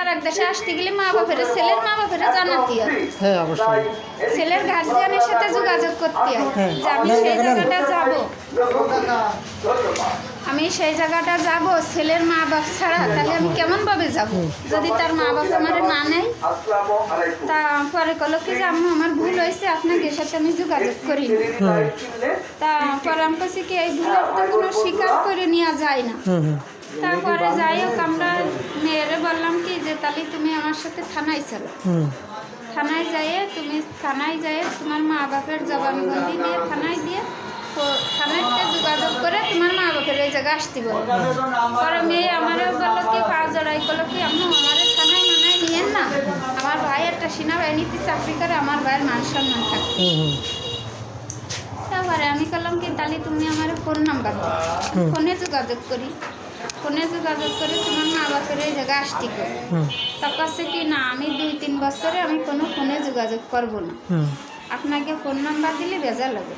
তার এক দেশে আসতে গেলে মা বাপের ছেলের মা বাপের জানাতে হয় হ্যাঁ অবশ্যই। ছেলের গার্জিয়ানের সাথে যোগাযোগ করতে হয়। হ্যাঁ। যে আমি সেই জায়গাটা যাব। আমি সেই জায়গাটা যাব ছেলের মা বাপ ছাড়া তাহলে আমি কেমন ভাবে যাব? যদি তার মা বাপ আমার না নেয় তা পরে কল কি যে আম্মু আমার ভুল হয়েছে আপনাকে সাথে আমি যোগাযোগ করি তা পরে আমি কাছে কি এই ভুলের তো কোনো স্বীকার করে নেওয়া যায় না। হুম তারপরে যাই হোক আমরা মেয়েরে বললাম কি তাহলে তুমি আমার সাথে থানায় চলো। থানায় যাইয়ে তুমি থানায় যাইয়ে তোমার মা বাপের জবানবন্দি দিয়ে থানায় দিয়ে তো থানায় যোগাযোগ করে তোমার মা বাপের এই জায়গায় আসতে বলো। পরে মেয়ে আমারও বলল কি পা জড়াই করল কি আম্মু আমারে থানায় মানায় নিয়েন না। আমার ভাই একটা সেনাবাহিনীতে চাকরি করে আমার ভাইয়ের মান সম্মান থাকে। তারপরে আমি করলাম কি তাহলে তুমি আমার ফোন নাম্বার দাও। ফোনে যোগাযোগ করি। ফোনে যোগাযোগ করে বাপের এই জায়গায় আসতে করে তার কাছে কি না আমি দুই তিন বছরে আমি কোনো ফোনে যোগাযোগ করব না। আপনাকে ফোন নাম্বার দিলে ভেজা লাগে